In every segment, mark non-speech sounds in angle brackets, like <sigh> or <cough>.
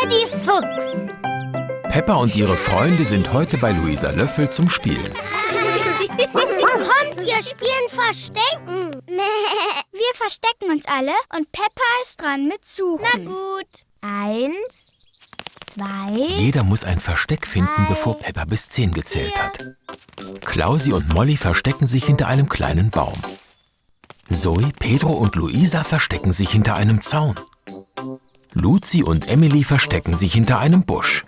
Freddy Fuchs. Peppa und ihre Freunde sind heute bei Luisa Löffel zum Spielen. <laughs> Kommt, wir spielen Verstecken. Wir verstecken uns alle und Peppa ist dran mit Suchen. Na gut. Eins, zwei, Jeder muss ein Versteck finden, bevor Peppa bis zehn gezählt hat. Klausi und Molly verstecken sich hinter einem kleinen Baum. Zoe, Pedro und Luisa verstecken sich hinter einem Zaun. Luzi und Emily verstecken sich hinter einem Busch.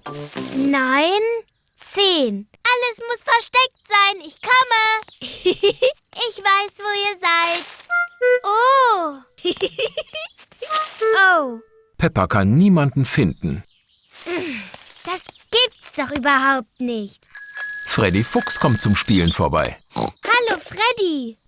neun, zehn. Alles muss versteckt sein. Ich komme. <laughs> ich weiß, wo ihr seid. Oh. <laughs> Oh, Peppa kann niemanden finden. Das gibt's doch überhaupt nicht. Freddy Fuchs kommt zum Spielen vorbei. Hallo, Freddy.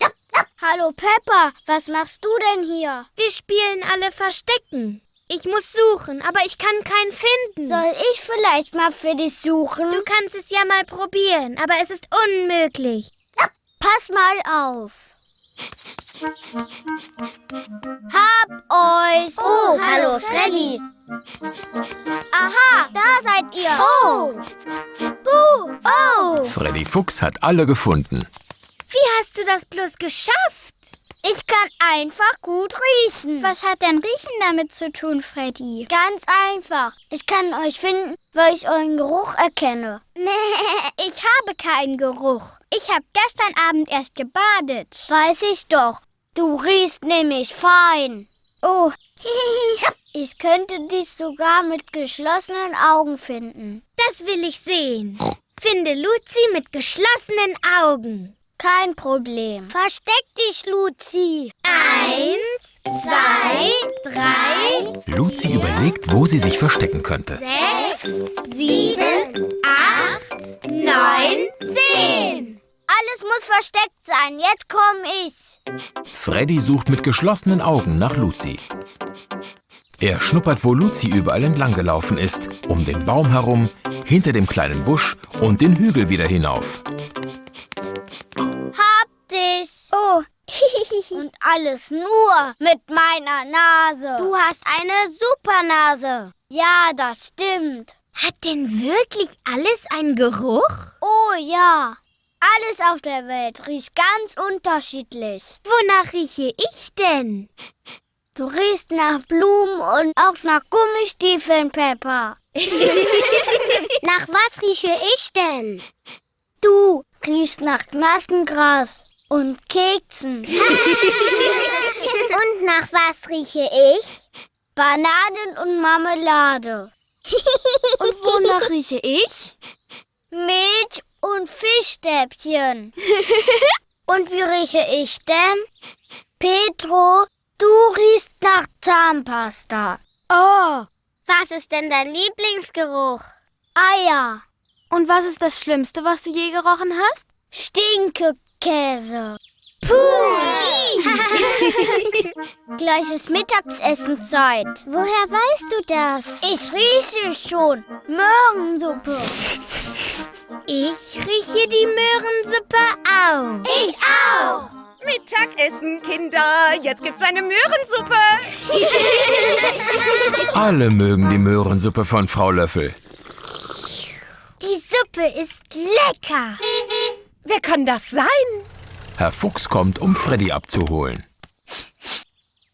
hallo Peppa, was machst du denn hier? Wir spielen alle Verstecken. Ich muss suchen, aber ich kann keinen finden. Soll ich vielleicht mal für dich suchen? Du kannst es ja mal probieren, aber es ist unmöglich. Pass mal auf. Hab euch. Oh, hallo, Freddy. Aha, da seid ihr. Oh. Buh. Oh, Freddy Fuchs hat alle gefunden. wie hast du das bloß geschafft? Ich kann einfach gut riechen. Was hat denn Riechen damit zu tun, Freddy? Ganz einfach. Ich kann euch finden, weil ich euren Geruch erkenne. <laughs> Ich habe keinen Geruch. Ich habe gestern Abend erst gebadet. Weiß ich doch. Du riechst nämlich fein. Oh, <laughs> Ich könnte dich sogar mit geschlossenen Augen finden. Das will ich sehen. Finde Luzi mit geschlossenen Augen. Kein Problem. Versteck dich, Luzi. Eins, zwei, drei, Luzi überlegt, wo sie sich verstecken könnte. sechs, sieben, acht, neun, zehn. Alles muss versteckt sein. Jetzt komm ich. Freddy sucht mit geschlossenen Augen nach Luzi. Er schnuppert, wo Luzi überall entlang gelaufen ist, um den Baum herum, hinter dem kleinen Busch und den Hügel wieder hinauf. Und alles nur mit meiner Nase. Du hast eine Supernase. Ja, das stimmt. Hat denn wirklich alles einen Geruch? Oh ja. Alles auf der Welt riecht ganz unterschiedlich. Wonach rieche ich denn? Du riechst nach Blumen und auch nach Gummistiefeln, Peppa. <laughs> Nach was rieche ich denn? Du riechst nach nassem Gras und Keksen. Und nach was rieche ich? Bananen und Marmelade. Und wonach rieche ich? Milch und Fischstäbchen. und wie rieche ich denn? Petro, du riechst nach Zahnpasta. Oh, was ist denn dein Lieblingsgeruch? Eier, Und was ist das Schlimmste, was du je gerochen hast? Stinkekäse. <laughs> Gleich ist Mittagsessenzeit. Woher weißt du das? Ich rieche es schon. Möhrensuppe. Ich rieche die Möhrensuppe auch. Ich auch. Mittagessen, Kinder. Jetzt gibt's eine Möhrensuppe. <laughs> Alle mögen die Möhrensuppe von Frau Löffel. Die Suppe ist lecker. Wer kann das sein? Herr Fuchs kommt, um Freddy abzuholen.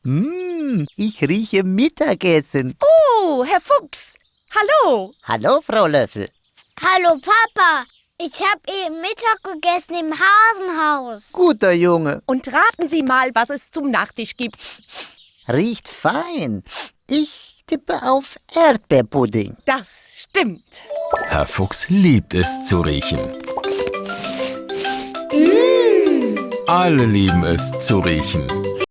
Hm, ich rieche Mittagessen. Oh, Herr Fuchs. Hallo. Hallo, Frau Löffel. Hallo Papa. Ich habe eben Mittag gegessen im Hasenhaus. Guter Junge. Und raten Sie mal, was es zum Nachtisch gibt. Riecht fein. Ich tippe auf Erdbeerpudding. Das stimmt. Herr Fuchs liebt es zu riechen. Alle lieben es zu riechen.